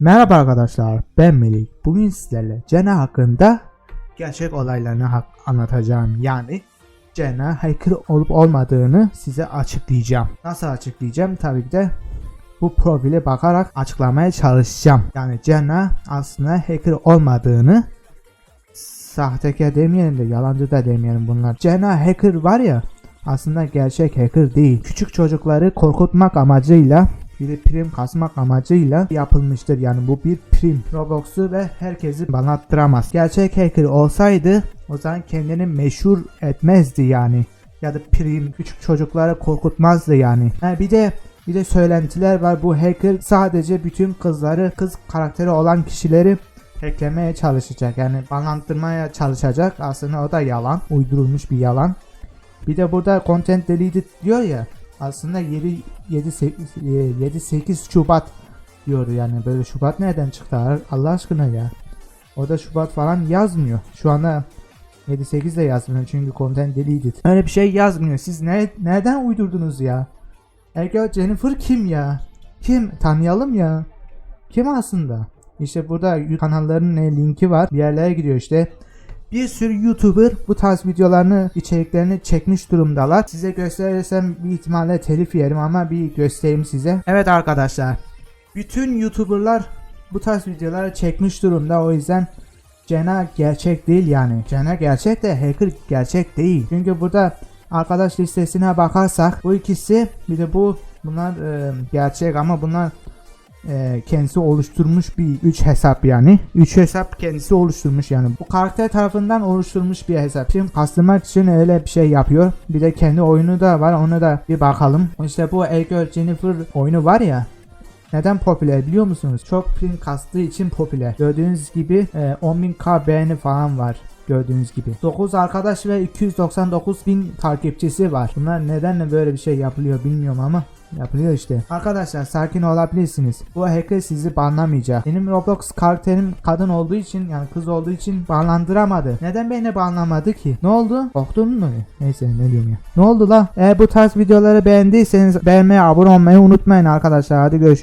Merhaba arkadaşlar, ben Melih. Bugün sizlerle Cena hakkında gerçek olaylarını anlatacağım. Yani Cena hacker olup olmadığını size açıklayacağım. Nasıl açıklayacağım? Tabii ki de bu profile bakarak açıklamaya çalışacağım. Yani Cena aslında hacker olmadığını sahtekar demeyelim de yalancı da demeyelim bunlar. Cena hacker var ya aslında gerçek hacker değil. Küçük çocukları korkutmak amacıyla bir prim kasmak amacıyla yapılmıştır. Yani bu bir prim. Roblox'u ve herkesi banlattıramaz. Gerçek hacker olsaydı o zaman kendini meşhur etmezdi yani. Ya da prim küçük çocukları korkutmazdı yani. Ha, bir de bir de söylentiler var bu hacker sadece bütün kızları kız karakteri olan kişileri hacklemeye çalışacak. Yani banlattırmaya çalışacak. Aslında o da yalan. Uydurulmuş bir yalan. Bir de burada content deleted diyor ya. Aslında 7 7 7 8 Şubat diyor yani böyle Şubat nereden çıktı Allah aşkına ya. O da Şubat falan yazmıyor. Şu anda 7 8 de yazmıyor çünkü content deleted. Öyle bir şey yazmıyor. Siz ne nereden uydurdunuz ya? Ergel Jennifer kim ya? Kim? Tanıyalım ya. Kim aslında? İşte burada kanalların e, linki var. Bir yerlere gidiyor işte. Bir sürü YouTuber bu tarz videolarını, içeriklerini çekmiş durumdalar. Size gösterirsem bir ihtimalle telif yerim ama bir göstereyim size. Evet arkadaşlar. Bütün YouTuber'lar bu tarz videoları çekmiş durumda. O yüzden Cena gerçek değil yani. Cena gerçek de hacker gerçek değil. Çünkü burada arkadaş listesine bakarsak bu ikisi bir de bu bunlar e, gerçek ama bunlar e, kendisi oluşturmuş bir 3 hesap yani. 3 hesap kendisi oluşturmuş yani. Bu karakter tarafından oluşturmuş bir hesap. Şimdi kastırmak için öyle bir şey yapıyor. Bir de kendi oyunu da var. Ona da bir bakalım. İşte bu Ergör Jennifer oyunu var ya. Neden popüler biliyor musunuz? Çok prim kastığı için popüler. Gördüğünüz gibi e, 10.000k beğeni falan var gördüğünüz gibi. 9 arkadaş ve 299 bin takipçisi var. Bunlar nedenle böyle bir şey yapılıyor bilmiyorum ama yapılıyor işte. Arkadaşlar sakin olabilirsiniz. Bu hacker sizi banlamayacak. Benim Roblox karakterim kadın olduğu için yani kız olduğu için banlandıramadı. Neden beni banlamadı ki? Ne oldu? Korktun mu? Neyse ne diyorum ya. Ne oldu la? Eğer bu tarz videoları beğendiyseniz beğenmeyi abone olmayı unutmayın arkadaşlar. Hadi görüşürüz.